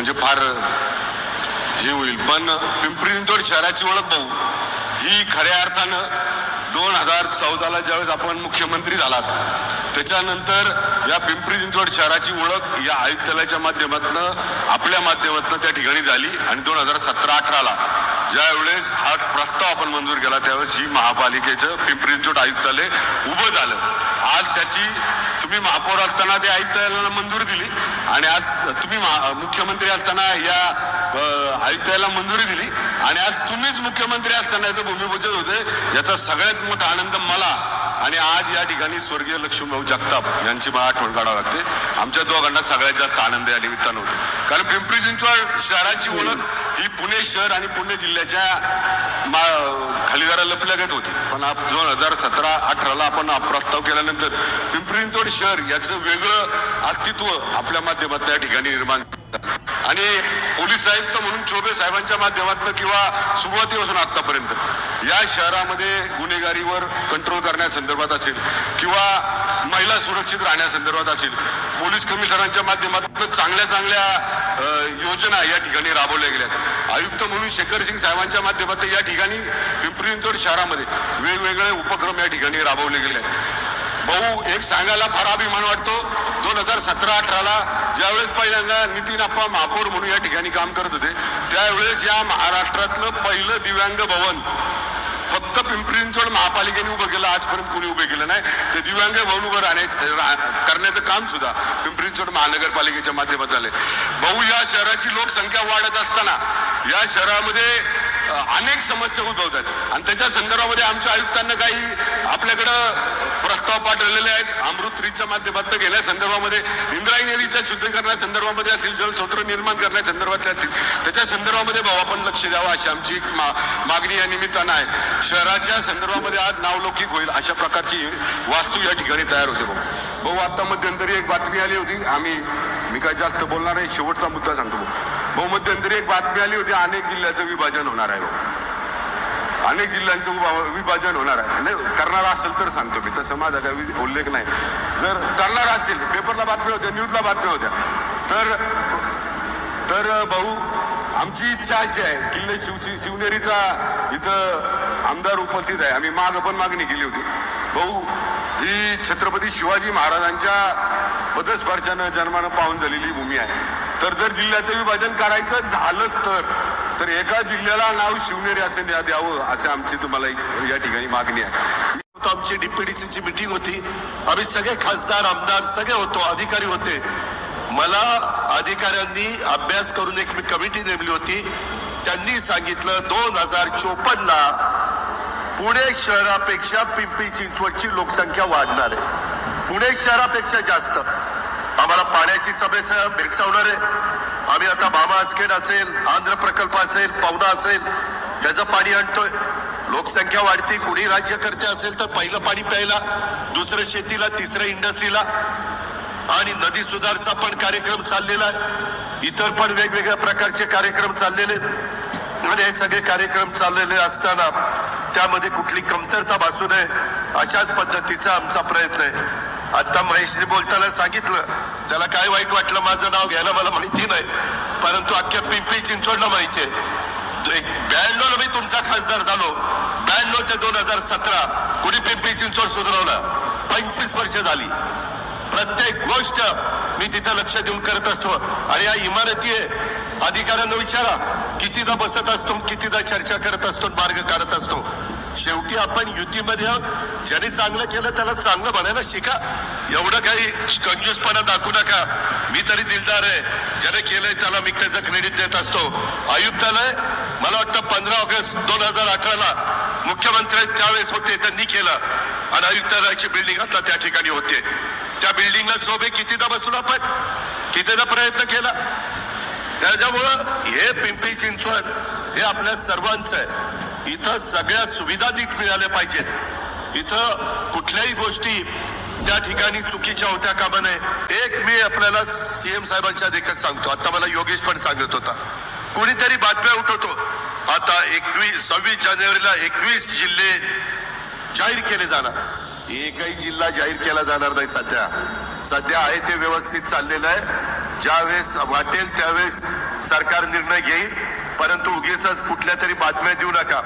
म्हणजे फार हे होईल. पण पिंपरी चिंचवड शहराची ओळख भाऊ ही खऱ्या अर्थानं दोन हजार चौदाला ज्यावेळेस आपण मुख्यमंत्री झालात त्याच्यानंतर या पिंपरी चिंचवड शहराची ओळख या आयुक्तालयाच्या माध्यमातून आपल्या माध्यमातून त्या ठिकाणी झाली. आणि दोन हजार सतरा अठराला ज्यावेळेस हा प्रस्ताव आपण मंजूर केला त्यावेळेस ही महापालिकेचं पिंपरी चिंचवड आयुक्तालय उभं झालं. आज त्याची तुम्ही महापौर असताना ते आयुक्तालयाला मंजुरी दिली. आणि आज तुम्ही मुख्यमंत्री असताना या आयुक्ताला मंजुरी दिली. आणि आज तुम्हीच मुख्यमंत्री असताना याचं भूमिपूजन होते याचा सगळ्यात मोठा आनंद मला आणि आज या ठिकाणी स्वर्गीय लक्ष्मीभाऊ जगताप यांची मला आठवण काढावी लागते. आमच्या दोघांना सगळ्यात जास्त आनंद या निमित्तानं होतो. कारण पिंपरी चिंचवड शहराची ओळख ही पुणे शहर आणि पुणे जिल्ह्याच्या मा- खाली जरा लपल्यागत होती. पण दोन हजार सतरा अठराला आपण प्रस्ताव केल्यानंतर पिंपरी चिंचवड शहर याचं वेगळं अस्तित्व आपल्या माध्यमातून या ठिकाणी निर्माण झालं. आणि पोलीस आयुक्त म्हणून चोबे साहेबांच्या माध्यमातून किंवा सुरुवातीपासून आतापर्यंत या शहरामध्ये गुन्हेगारीवर कंट्रोल करण्यासंदर्भात असेल किंवा महिला सुरक्षित राहण्यासंदर्भात असेल पोलीस कमिशनरांच्या माध्यमातून चांगल्या चांगल्या योजना या ठिकाणी राबवल्या गेल्या आयुक्त म्हणून शेखर सिंग साहेबांच्या माध्यमातून या ठिकाणी पिंपरी चिंचवड शहरामध्ये वेगवेगळे उपक्रम या ठिकाणी राबवले गेले आहेत. भाऊ एक सांगायला फार अभिमान वाटतो. दोन हजार सतरा अठराला ज्यावेळेस पहिल्यांदा नितीन आप्पा महापौर म्हणून या ठिकाणी काम करत होते त्यावेळेस या महाराष्ट्रातलं पहिलं दिव्यांग भवन फक्त पिंपरी चिंचवड महापालिकेने उभं केलं आजपर्यंत कोणी उभे केलं नाही. ते दिव्यांग भवन उभं राहण्याचं करण्याचं काम सुद्धा पिंपरी चिंचवड महानगरपालिकेच्या माध्यमात आले भाऊ या शहराची लोकसंख्या वाढत असताना या शहरामध्ये अनेक समस्या उद्भवतात. आणि त्याच्या संदर्भामध्ये आमच्या आयुक्तांना काही आपल्याकडं प्रस्ताव पाठवलेले आहेत. अमृत रीच्या माध्यमातून गेल्या संदर्भामध्ये इंद्रायणी नदीच्या शुद्धीकरणा संदर्भामध्ये असतील जलस्रोत निर्माण करण्यासंदर्भातले असतील. त्याच्या संदर्भामध्ये भाऊ आपण लक्ष द्यावं अशी आमची मा- मागणी या निमित्तानं आहे. शहराच्या संदर्भामध्ये आज नावलौकिक होईल अशा प्रकारची वास्तू या ठिकाणी तयार होते भाऊ. भाऊ आता मध्यंतरी एक बातमी आली होती. आम्ही मी काय जास्त बोलणार आहे शेवटचा मुद्दा सांगतो भाऊ मध्यंतरी एक बातमी आली होती. अनेक जिल्ह्याचं विभाजन होणार आहे भाऊ. अनेक जिल्ह्यांचं उभा- विभाजन होणार आहे. नाही करणार असेल तर सांगतो मी. तसं माझा काही वि- उल्लेख नाही. जर करणार असेल पेपरला बातम्या होत्या न्यूजला बातम्या होत्या. तर तर भाऊ आमची इच्छा अशी आहे. किल्ले शिव शिवनेरीचा इथं आमदार उपस्थित आहे. आम्ही माग पण मागणी केली होती. भाऊ ही छत्रपती शिवाजी महाराजांच्या पदस्पर्शानं जन्मानं पाहून झालेली भूमी आहे. तर जर जिल्ह्याचं विभाजन करायचं झालंच तर तर एका जिल्ह्याला नाव शिवनेरी असे द्या- द्यावं असे आमची तुम्हाला एक- या ठिकाणी मागणी आहे. आमची डीपीडीसीची मिटिंग होती. आम्ही सगळे खासदार आमदार सगळे होतो अधिकारी होते. मला अधिकाऱ्यांनी अभ्यास करून एक मी कमिटी नेमली होती. त्यांनी सांगितलं दोन हजार चोपन्नला पुणे शहरापेक्षा पिंपरी चिंचवडची लोकसंख्या वाढणार आहे. पुणे शहरापेक्षा जास्त. आम्हाला पाण्याची समस्या भेडसावणार आहे. आम्ही आता भामा आजकेड असेल आंध्र प्रकल्प असेल पवना असेल त्याचं पाणी आणतोय. लोकसंख्या वाढती कुणी राज्यकर्ते असेल तर पहिलं पाणी प्यायला दुसरं शेतीला तिसरं इंडस्ट्रीला. आणि नदी सुधारचा पण कार्यक्रम चाललेला आहे. इतर पण वेगवेगळ्या प्रकारचे कार्यक्रम चाललेले आहेत. आणि हे सगळे कार्यक्रम चाललेले असताना त्यामध्ये कुठली कमतरता भासू नये अशाच पद्धतीचा आमचा प्रयत्न आहे. आता महेशने बोलताना सांगितलं त्याला काय वाईट वाटलं माझं नाव घ्यायला मला माहिती नाही परंतु अख्ख्या पिंपरी चिंचवडला माहिती आहे. ब्याण्णवला मी तुमचा खासदार झालो. ब्याण्णव ते दोन हजार सतरा कुणी पिंपरी चिंचवड सुधारवलं? पंचवीस वर्ष झाली. प्रत्येक गोष्ट मी तिथं लक्ष देऊन करत असतो. आणि या इमारती अधिकाऱ्यांना विचारा कितीदा बसत असतो कितीदा चर्चा करत असतो मार्ग काढत असतो. शेवटी आपण युतीमध्ये आहोत. ज्याने चांगलं केलं त्याला चांगलं म्हणायला शिका. एवढं काही कंजूसपणा दाखवू नका. मी तरी दिलदार आहे. ज्याने केलंय त्याला मी त्याचं क्रेडिट देत असतो. आयुक्तालय मला वाटतं पंधरा ऑगस्ट दोन हजार अठराला मुख्यमंत्री त्यावेळेस होते त्यांनी केलं. आणि आयुक्तालयाची बिल्डिंग आता त्या ठिकाणी होते. त्या बिल्डिंगला शोभे कितीदा बसून आपण? कितीदा प्रयत्न केला? त्याच्यामुळं हे पिंपरी चिंचवड हे आपल्या सर्वांचं आहे. इथं सगळ्या सुविधा नीट मिळाल्या पाहिजेत. इथं कुठल्याही गोष्टी त्या ठिकाणी चुकीच्या होत्या कामा नये एक मी आपल्याला सीएम साहेबांच्या देखत सांगतो. आता मला योगेश पण सांगत होता. कुणीतरी बातम्या उठवतो. आता एकवीस सव्वीस जानेवारीला एकवीस जिल्हे जाहीर केले जाणार. एकही जिल्हा जाहीर केला जाणार नाही सध्या. सध्या आहे ते व्यवस्थित चाललेलं आहे. ज्यावेळेस वाटेल त्यावेळेस सरकार निर्णय घेईल. परंतु उगीच कुठल्या तरी बातम्या देऊ नका.